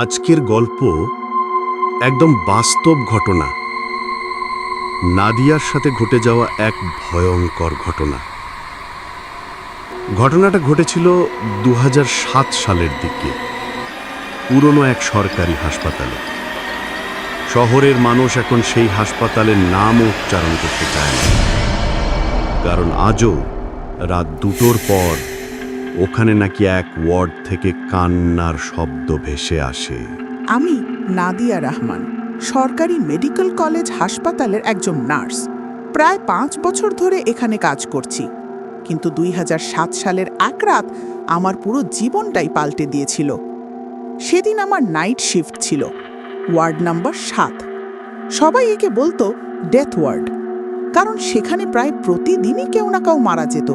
আজকের গল্প একদম বাস্তব ঘটনা। নাদিয়ার সাথে ঘটে যাওয়া এক ভয়ঙ্কর ঘটনা। ঘটনাটা ঘটেছিল দু হাজার সাত সালের দিকে, পুরনো এক সরকারি হাসপাতালে। শহরের মানুষ এখন সেই হাসপাতালের নামও উচ্চারণ করতে চায় না। কারণ আজও রাত দুটোর পর ওখানে নাকি এক ওয়ার্ড থেকে কান্নার শব্দ ভেসে আসে। আমি নাদিয়া রহমান, সরকারি মেডিকেল কলেজ হাসপাতালের একজন নার্স। প্রায় পাঁচ বছর ধরে এখানে কাজ করছি। কিন্তু দুই হাজার সাত সালের এক রাত আমার পুরো জীবনটাই পাল্টে দিয়েছিল। সেদিন আমার নাইট শিফট ছিল, ওয়ার্ড নাম্বার সাত। সবাই একে বলতো ডেথ ওয়ার্ড, কারণ সেখানে প্রায় প্রতিদিনই কেউ না কেউ মারা যেত।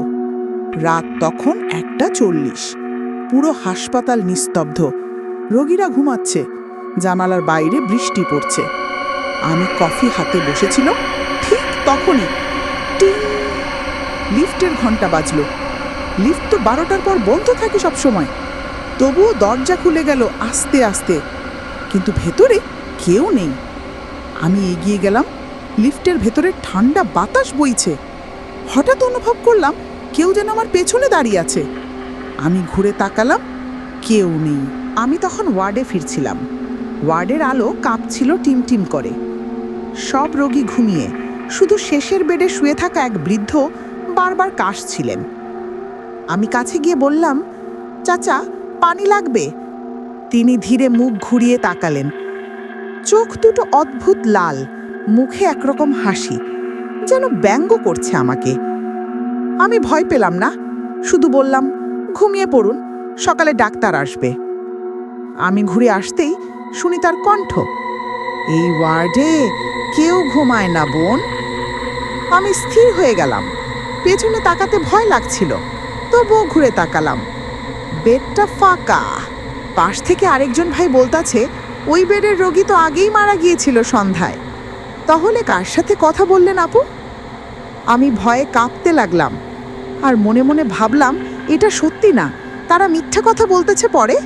রাত তখন একটা চল্লিশ। পুরো হাসপাতাল নিস্তব্ধ। রোগীরা ঘুমাচ্ছে। জানালার বাইরে বৃষ্টি পড়ছে। আমি কফি হাতে বসেছিল ঠিক তখনই। টিং! লিফটের ঘণ্টা বাজলো। লিফট তো বারোটার পর বন্ধ থাকে সব সময় তবুও দরজা খুলে গেল আস্তে আস্তে। কিন্তু ভেতরে কেউ নেই। আমি এগিয়ে গেলাম। লিফটের ভেতরে ঠান্ডা বাতাস বইছে। হঠাৎ অনুভব করলাম কেউ যেন আমার পেছনে দাঁড়িয়ে আছে। আমি ঘুরে তাকালাম, কেউ নেই। আমি তখন ওয়ার্ডে ফিরছিলাম। ওয়ার্ডের আলো কাঁপছিল টিমটিম করে। সব রোগী ঘুমিয়ে, শুধু শেষের বেডে শুয়ে থাকা এক বৃদ্ধ বারবার কাশছিলেন। আমি কাছে গিয়ে বললাম, চাচা, পানি লাগবে? তিনি ধীরে মুখ ঘুরিয়ে তাকালেন। চোখ দুটো অদ্ভুত লাল, মুখে একরকম হাসি, যেন ব্যঙ্গ করছে আমাকে। আমি ভয় পেলাম না। শুধু বললাম, ঘুমিয়ে পড়ুন, সকালে ডাক্তার আসবে। আমি ঘুরে আসতেই শুনি তার কণ্ঠ, এই ওয়ার্ডে কেউ ঘুমায় না, বোন। আমি স্থির হয়ে গেলাম, পেছনে তাকাতে ভয় লাগছিল, তবুও ঘুরে তাকালাম। বেডটা ফাঁকা, পাশ থেকে আরেকজন ভাই বলতাছে, ওই বেডের রোগী তো আগেই মারা গিয়েছিল সন্ধ্যায়, তাহলে কার সাথে কথা বললেন আপু? আমি ভয়ে কাঁপতে লাগলাম আর মনে মনে ভাবলাম, এটা সত্যি না। তারা মিথ্যা কথা বলতেছে পরে।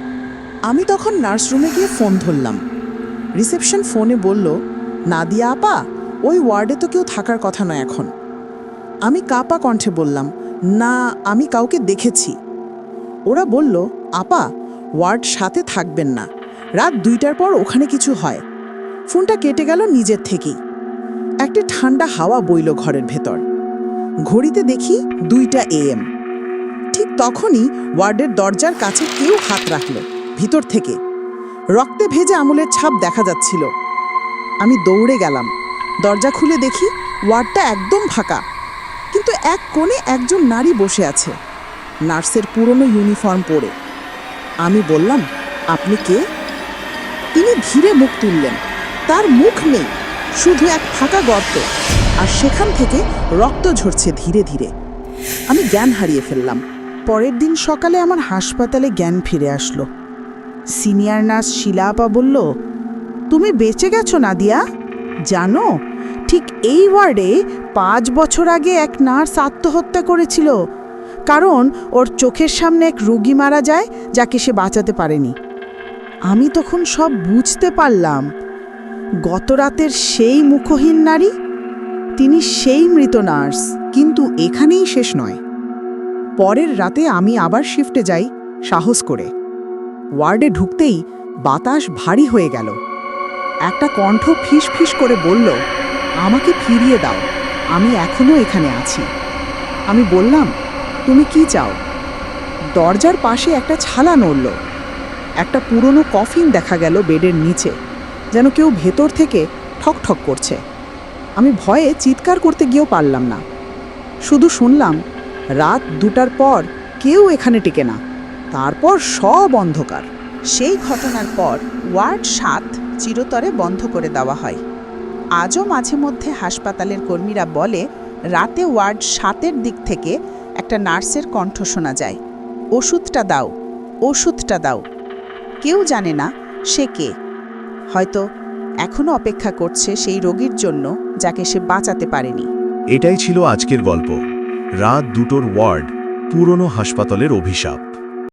আমি তখন নার্সরুমে গিয়ে ফোন ধরলাম। রিসেপশন ফোনে বলল, নাদিয়া আপা, ওই ওয়ার্ডে তো কেউ থাকার কথা নয় এখন। আমি কাপা কণ্ঠে বললাম, না, আমি কাউকে দেখেছি। ওরা বলল, আপা, ওয়ার্ড সাথে থাকবেন না। রাত দুইটার পর ওখানে কিছু হয়। ফোনটা কেটে গেল নিজের থেকেই। একটা ঠান্ডা হাওয়া বইল ঘরের ভেতর। ঘড়িতে দেখি দুইটা এএম ঠিক তখনই ওয়ার্ডের দরজার কাছে কেউ হাত রাখল, ভিতর থেকে। রক্তে ভেজে আমুলের ছাপ দেখা যাচ্ছিল। আমি দৌড়ে গেলাম। দরজা খুলে দেখি ওয়ার্ডটা একদম ফাঁকা। কিন্তু এক কোণে একজন নারী বসে আছে, নার্সের পুরনো ইউনিফর্ম পরে। আমি বললাম, আপনি কে? তিনি ধীরে মুখ তুললেন। তার মুখ নেই। শুধু এক ফাঁকা গর্ত, আর সেখান থেকে রক্ত ঝরছে ধীরে ধীরে। আমি জ্ঞান হারিয়ে ফেললাম। পরের দিন সকালে আমার হাসপাতালে জ্ঞান ফিরে আসলো। সিনিয়র নার্স শিলা আপা বলল, তুমি বেঁচে গেছো নাদিয়া? জানো, ঠিক এই ওয়ার্ডে পাঁচ বছর আগে এক নার্স আত্মহত্যা করেছিল। কারণ ওর চোখের সামনে এক রোগী মারা যায় যাকে সে বাঁচাতে পারেনি। আমি তখন সব বুঝতে পারলাম। গত রাতের সেই মুখহীন নারী? তিনি সেই মৃত নার্স, কিন্তু এখানেই শেষ নয়। পরের রাতে আমি আবার শিফটে যাই সাহস করে। ওয়ার্ডে ঢুকতেই বাতাস ভারী হয়ে গেল। একটা কণ্ঠ ফিস ফিস করে বলল, আমাকে ফিরিয়ে দাও, আমি এখনও এখানে আছি। আমি বললাম, তুমি কি চাও? দরজার পাশে একটা ছালা নড়ল। একটা পুরনো কফিন দেখা গেল বেডের নিচে। যেন কেউ ভেতর থেকে ঠক ঠক করছে। আমি ভয়ে চিৎকার করতে গিয়েও পারলাম না। শুধু শুনলাম, রাত দুটার পর কেউ এখানে টিকে না। তারপর সব অন্ধকার। সেই ঘটনার পর ওয়ার্ড সাত চিরতরে বন্ধ করে দেওয়া হয়। আজও মাঝে মধ্যে হাসপাতালের কর্মীরা বলে, রাতে ওয়ার্ড সাতের দিক থেকে একটা নার্সের কণ্ঠ শোনা যায়। ওষুধটা দাও ওষুধটা দাও। কেউ জানে না সে কে। হয়তো এখনও অপেক্ষা করছে সেই রোগীর জন্য যাকে সে বাঁচাতে পারেনি। এটাই ছিল আজকের গল্প। রাত দুটোর ওয়ার্ড, পুরনো হাসপাতালের অভিশাপ।